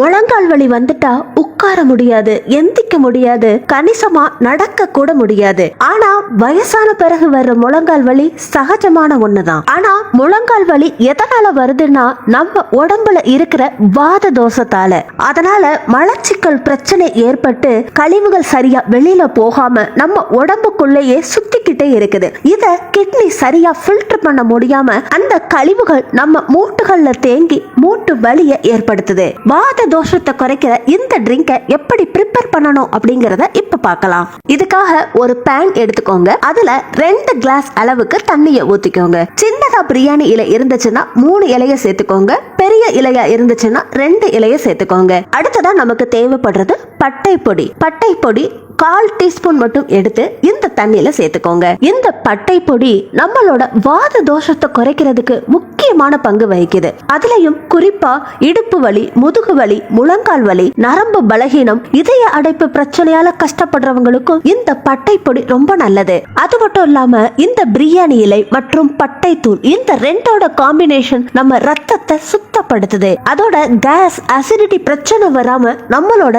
முழங்கால் வலி வந்துட்டா உட்கார முடியாது எந்திக்க முடியாது கணிசமா நடக்க கூட முடியாது. ஆனா வயசான பிறகு வர்ற முழங்கால் வலி சகஜமான ஒண்ணுதான். ஆனா முழங்கால் வலி எதனால வருதுன்னா நம்ம உடம்புல இருக்கிற வாத தோஷத்தால. அதனால மலச்சிக்கல் பிரச்சனை ஏற்பட்டு கழிவுகள் சரியா வெளியில போகாம நம்ம உடம்புக்குள்ளேயே சுத்திக்கிட்டே இருக்குது. இத கிட்னி சரியா ஃபில்டர் பண்ண முடியாம அந்த கழிவுகள் நம்ம மூட்டுகள்ல தேங்கி மூட்டு வலியை ஏற்படுத்துது. வாத தோஷத்தை குறைக்கிற இந்த ட்ரிங்கை எப்படி ப்ரிப்பேர் பண்ணணும் அப்படிங்கறத இப்ப பார்க்கலாம். இதுக்காக ஒரு பேன் எடுத்துக்கோங்க. அதுல ரெண்டு கிளாஸ் அளவுக்கு தண்ணியை ஊத்திக்கோங்க. சின்னதா பிரியாணி இலை இருந்துச்சுன்னா மூணு இலைய சேர்த்துக்கோங்க. பெரிய இலையா இருந்துச்சுன்னா ரெண்டு இலைய சேர்த்துக்கோங்க. அடுத்ததா நமக்கு தேவைப்படுறது பட்டை பொடி பட்டை பொடி கால் டீஸ்பூன் மட்டும் எடுத்து இந்த தண்ணியில சேர்த்துக்கோங்க. இந்த பட்டை பொடி நம்மளோட வாத தோஷத்தை குறைக்கிறதுக்கு முக்கியமான பங்கு வகிக்குது. அதுலயும் குறிப்பா இடுப்பு வலி முதுகு வலி முழங்கால் வலி நரம்பு பலகீனம் இதய அடைப்பு பிரச்சனையால கஷ்டப்படுறவங்களுக்கும் இந்த பட்டை பொடி ரொம்ப நல்லது. அது மட்டும் இல்லாம இந்த பிரியாணி இலை மற்றும் பட்டை தூள் இந்த ரெண்டோட காம்பினேஷன் நம்ம ரத்தத்தை சுத்தப்படுத்துது. அதோட கேஸ் அசிடிட்டி பிரச்சனை வராம நம்மளோட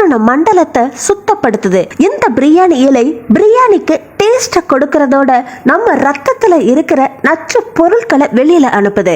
ஜீரண மண்டலத்தை சுத்தப்படுத்துது. இந்த பிரியாணி இலை பிரியாணிக்கு டேஸ்ட கொடுக்கறதோட நம்ம ரத்தத்துல இருக்கிற நச்சு பொருட்களை வெளியில அனுப்புது.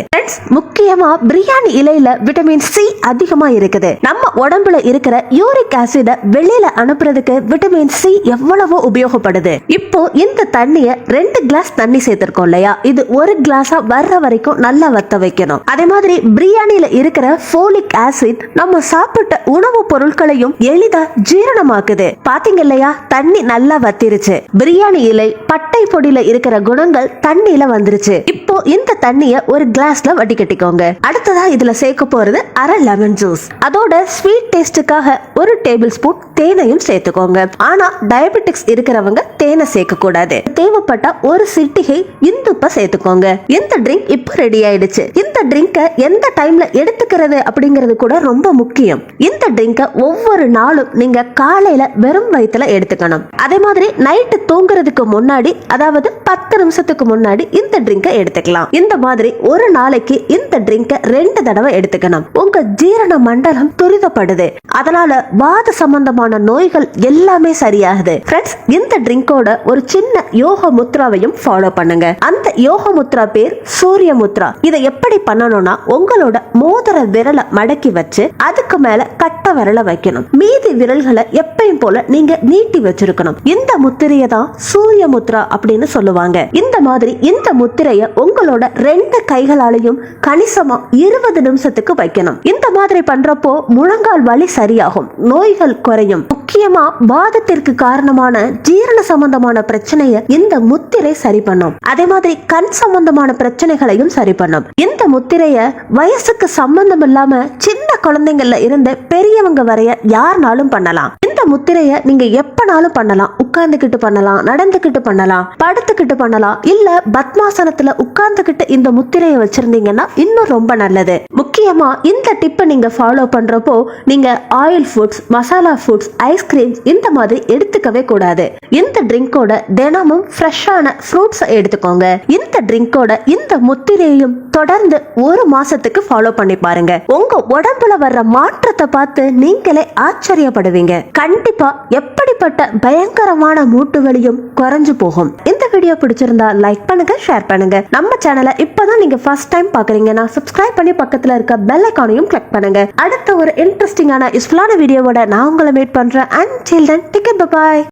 முக்கியமா பிரியாணி இலையில விட்டமின் சி அதிகமா இருக்குது. நம்ம உடம்புல இருக்கிற யூரிக் ஆசிட வெளியில அனுப்புறதுக்கு விட்டமின் சி எவ்வளவோ உபயோகப்படுது. இப்போ இந்த தண்ணிய ரெண்டு கிளாஸ் தண்ணி சேர்த்திருக்கோம் இல்லையா? இது ஒரு கிளாஸா வர்ற வரைக்கும் நல்லா வத்த வைக்கணும். அதே மாதிரி பிரியாணியில இருக்கிற ஃபோலிக் ஆசிட் நம்ம சாப்பிட்ட உணவு பொருட்களையும் எளிதா ஜீரணமாக்குது. பாத்தீங்க இல்லையா? தண்ணி நல்லா வத்திருச்சு. பிரியாணி இலை பட்டை பொடியில இருக்கிற குணங்கள் தண்ணியில வந்துருச்சு. இப்போ இந்த தண்ணிய ஒரு கிளாஸ்ல வடிகட்டிக்கோங்க அடுத்ததா இதுல சேர்க்க போறது அரை லெமன் ஜூஸ் அதோட ஸ்வீட் டேஸ்டுக்காக ஒரு டேபிள் ஸ்பூன் தேனையும் சேர்த்துக்கோங்க. ஆனா டயபெட்டிக்ஸ் இருக்கிறவங்க தேனை சேர்க்க கூடாது தேவைப்பட்டா ஒரு சிட்டிகை இந்துப்ப சேர்த்துக்கோங்க. இந்த ட்ரிங்க் இப்போ ரெடி ஆயிடுச்சு? இந்த ட்ரிங்கை எந்த டைம்ல எடுத்துக்கிறது அப்படிங்கிறது கூட ரொம்ப முக்கியம். இந்த ட்ரிங்கை ஒவ்வொரு நாளும் நீங்க காலையில வெறும் வயிற்றுல எடுத்துக்கணும். அதே மாதிரி நைட்டு தூங்குறதுக்கு முன்னாடி அதாவது பத்து நிமிஷத்துக்கு முன்னாடி இந்த ட்ரிங்கை எடுத்துக்கலாம். இந்த மாதிரி ஒரு நாளைக்கு இந்த ட்ரிங்கை ரெண்டு தடவை எடுத்துக்கணும். உங்க ஜீரண மண்டலம் துரிதப்படுது. அதனால வாத சம்பந்தமான நோய்கள் எல்லாமே சரியாகுது. ஃப்ரெண்ட்ஸ் இந்த ட்ரிங்கோட ஒரு சின்ன யோக முத்ராவையும் ஃபாலோ பண்ணுங்க. அந்த யோக முத்ரா பேர் சூரிய முத்ரா. இதை எப்படி பண்ணணும்னா உங்களோட மோதிர விரலை மடக்கி வச்சு அதுக்கு மேல கட்ட விரலை வைக்கணும். மீ விரல்களை எப்பயும் போல நீங்க நீட்டி வச்சிருக்கணும். இந்த முத்திரையை தான் சூரிய முத்ரா அப்படின்னு சொல்லுவாங்க. இந்த மாதிரி இந்த முத்திரைய உங்களோட ரெண்டு கைகளாலையும் கணிசமா இருபது நிமிஷத்துக்கு வைக்கணும். இந்த மாதிரி பண்றப்போ முழங்கால் வலி சரியாகும். நோய்கள் குறையும். முக்கியமா வாதத்திற்கு காரணமான ஜீரண சம்பந்தமான பிரச்சனைய இந்த முத்திரை சரி பண்ணும். அதே மாதிரி கண் சம்பந்தமான பிரச்சனைகளையும் சரி பண்ணும். இந்த முத்திரைய வயசுக்கு சம்பந்தம் இல்லாம சின்ன குழந்தைங்கள்ல இருந்து பெரியவங்க வரைய யாருனாலும் பண்ணலாம். இந்த முத்திரைய நீங்க எப்பனாலும் பண்ணலாம். உட்கார்ந்துகிட்டு பண்ணலாம் நடந்துகிட்டு பண்ணலாம் படுத்துக்கிட்டு பண்ணலாம் இல்ல பத்மாசனத்துல உட்கார்ந்துகிட்டு இந்த முத்திரையை வச்சிருந்தீங்கன்னா இன்னும் ரொம்ப நல்லது. முக்கியமாக இந்த டிப்பை நீங்க ஃபாலோ பண்றப்போ நீங்க oil foods masala foods ice creams இந்த மாதிரி எடுத்துக்கவே கூடாது. இந்த ட்ரிங்கோட தினமும் ஃப்ரெஷ்ஷான ஃப்ரூட்ஸை எடுத்துக்கோங்க. இந்த ட்ரிங்கோட இந்த முத்திரையும் தொடர்ந்து ஒரு மாசத்துக்கு ஃபாலோ பண்ணி பாருங்க. உங்க உடம்புல வர்ற மாற்றத்தை பார்த்து நீங்களே ஆச்சரியப்படுவீங்க. கண்டிப்பா எப்படிப்பட்ட பயங்கரமான மூட்டு வலியும் குறைஞ்சு போகும். வீடியோ பிடிச்சிருந்தா லைக் பண்ணுங்க ஷேர் பண்ணுங்க. நம்ம சேனலை இப்பதான் நீங்க ஃபர்ஸ்ட் டைம் பாக்குறீங்கன்னா சப்ஸ்கிரைப் பண்ணி பக்கத்துல இருக்க பெல் ஐக்கானையும் கிளிக் பண்ணுங்க. அடுத்த ஒரு இன்ட்ரெஸ்டிங்கான யூஸ்ஃபுல்லான வீடியோவோட நான் உங்களை மீட் பண்றேன். And children ticket bye